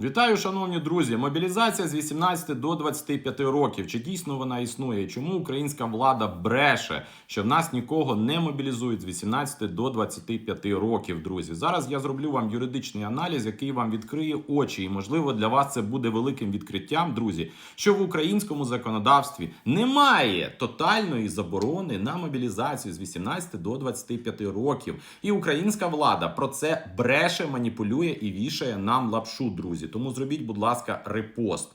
Вітаю, шановні друзі! Мобілізація з 18 до 25 років. Чи дійсно вона існує? Чому українська влада бреше, що в нас нікого не мобілізують з 18 до 25 років, друзі? Зараз я зроблю вам юридичний аналіз, який вам відкриє очі, і можливо для вас це буде великим відкриттям, друзі, що в українському законодавстві немає тотальної заборони на мобілізацію з 18 до 25 років. І українська влада про це бреше, маніпулює і вішає нам лапшу, друзі. Тому зробіть, будь ласка, репост.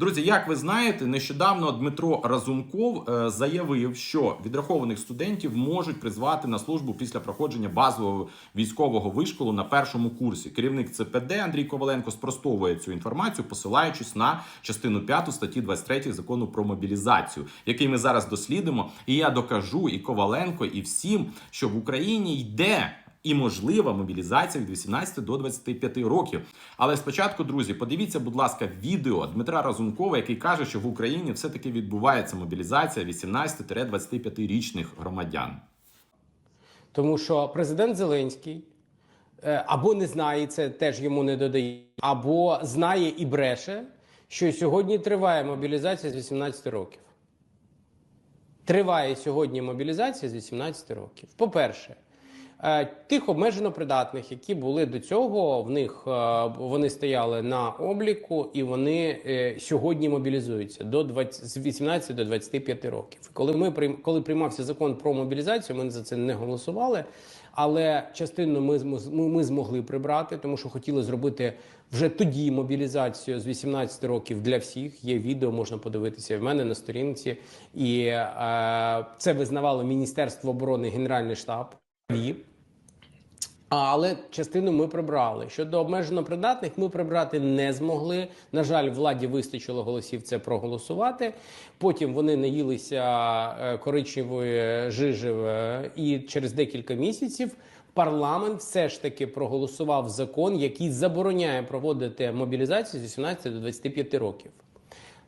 Друзі, як ви знаєте, нещодавно Дмитро Разумков е, заявив, що відрахованих студентів можуть призвати на службу після проходження базового військового вишколу на першому курсі. Керівник ЦПД Андрій Коваленко спростовує цю інформацію, посилаючись на частину 5 статті 23 закону про мобілізацію, який ми зараз дослідимо. І я докажу і Коваленко, і всім, що в Україні йде. І можлива мобілізація від 18 до 25 років. Але спочатку, друзі, подивіться, будь ласка, відео Дмитра Разумкова, який каже, що в Україні все-таки відбувається мобілізація 18-25 річних громадян. Тому що президент Зеленський е, або не знає, це теж йому не додає, або знає і бреше, що сьогодні триває мобілізація з 18 років. Триває сьогодні мобілізація з 18 років. По-перше, е, тих обмежено придатних, які були до цього, в них е, вони стояли на обліку, і вони е, сьогодні мобілізуються до 20, з 18 до 25 років. Коли ми коли приймався закон про мобілізацію, ми за це не голосували. Але частину ми, ми, ми змогли прибрати, тому що хотіли зробити вже тоді мобілізацію з 18 років для всіх. Є відео, можна подивитися в мене на сторінці, і е, це визнавало Міністерство оборони, Генеральний штаб. Але частину ми прибрали. Щодо обмежено придатних, ми прибрати не змогли. На жаль, владі вистачило голосів це проголосувати. Потім вони наїлися е, коричневої жижі е, і через декілька місяців. Парламент все ж таки проголосував закон, який забороняє проводити мобілізацію з 18 до 25 років.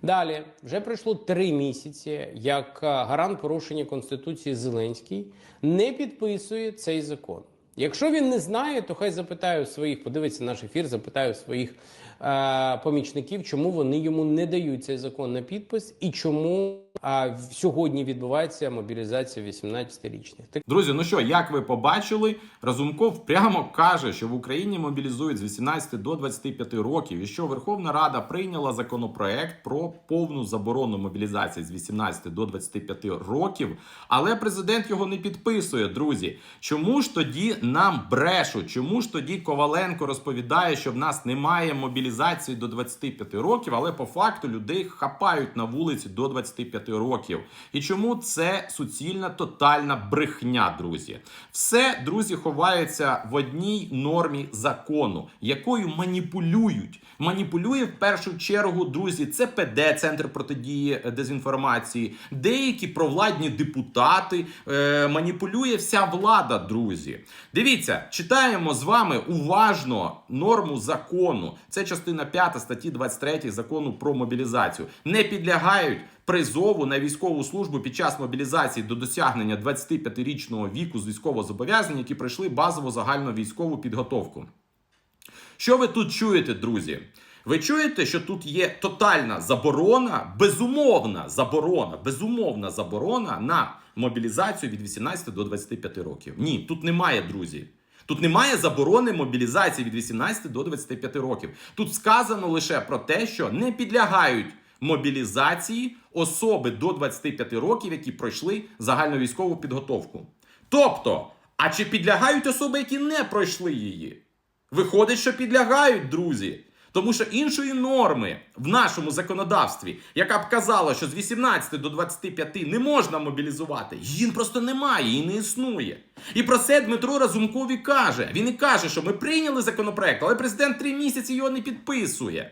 Далі вже пройшло три місяці, як е, гарант порушення конституції Зеленський не підписує цей закон. Якщо він не знає, то хай запитає у своїх, подивиться наш ефір, запитає у своїх е, помічників, чому вони йому не дають цей закон на підпис і чому е, сьогодні відбувається мобілізація 18-річних. Так Друзі, ну що, як ви побачили, Разумков прямо каже, що в Україні мобілізують з 18 до 25 років, і що Верховна Рада прийняла законопроект про повну заборону мобілізації з 18 до 25 років, але президент його не підписує. Друзі, чому ж тоді нам брешуть? Чому ж тоді Коваленко розповідає, що в нас немає мобілізації до 25 років, але по факту людей хапають на вулиці до 25 років? І чому це суцільна тотальна брехня, друзі? Все, друзі, ховається в одній нормі закону, якою маніпулюють. Маніпулює в першу чергу, друзі, ЦПД, Центр протидії дезінформації, деякі провладні депутати, е, маніпулює вся влада, друзі. Дивіться, читаємо з вами уважно норму закону. Це частина 5 статті 23 закону про мобілізацію. Не підлягають призову на військову службу під час мобілізації до досягнення 25-річного віку з військовозобов'язань, які пройшли базову загальну військову підготовку. Що ви тут чуєте, друзі? Ви чуєте, що тут є тотальна заборона, безумовна заборона, безумовна заборона на мобілізацію від 18 до 25 років. Ні, тут немає, друзі. Тут немає заборони мобілізації від 18 до 25 років. Тут сказано лише про те, що не підлягають мобілізації особи до 25 років, які пройшли загальновійськову підготовку. Тобто, а чи підлягають особи, які не пройшли її? Виходить, що підлягають, друзі. Тому що іншої норми в нашому законодавстві, яка б казала, що з 18 до 25 не можна мобілізувати, її просто немає і не існує. І про це Дмитро Разумкові каже. Він і каже, що ми прийняли законопроект, але президент три місяці його не підписує.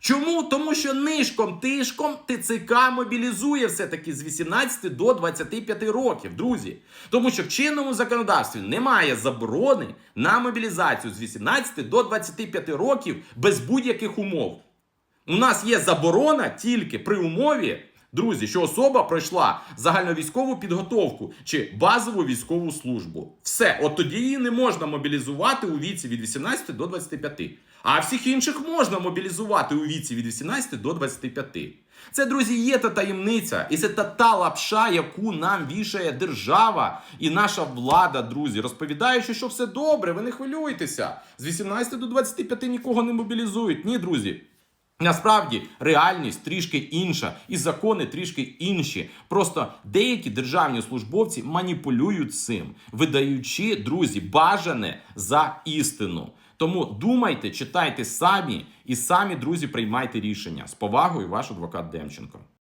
Чому? Тому що нишком тишком ТЦК мобілізує все-таки з 18 до 25 років, друзі. Тому що в чинному законодавстві немає заборони на мобілізацію з 18 до 25 років без будь-яких умов. У нас є заборона тільки при умові, друзі, що особа пройшла загальновійськову підготовку чи базову військову службу. Все, от тоді її не можна мобілізувати у віці від 18 до 25. А всіх інших можна мобілізувати у віці від 18 до 25. Це, друзі, є та таємниця, і це та та лапша, яку нам вішає держава і наша влада, друзі, розповідаючи, що все добре, ви не хвилюйтеся. З 18 до 25 нікого не мобілізують. Ні, друзі. Насправді реальність трішки інша, і закони трішки інші. Просто деякі державні службовці маніпулюють цим, видаючи друзі бажане за істину. Тому думайте, читайте самі і самі, друзі, приймайте рішення. З повагою, ваш адвокат Демченко.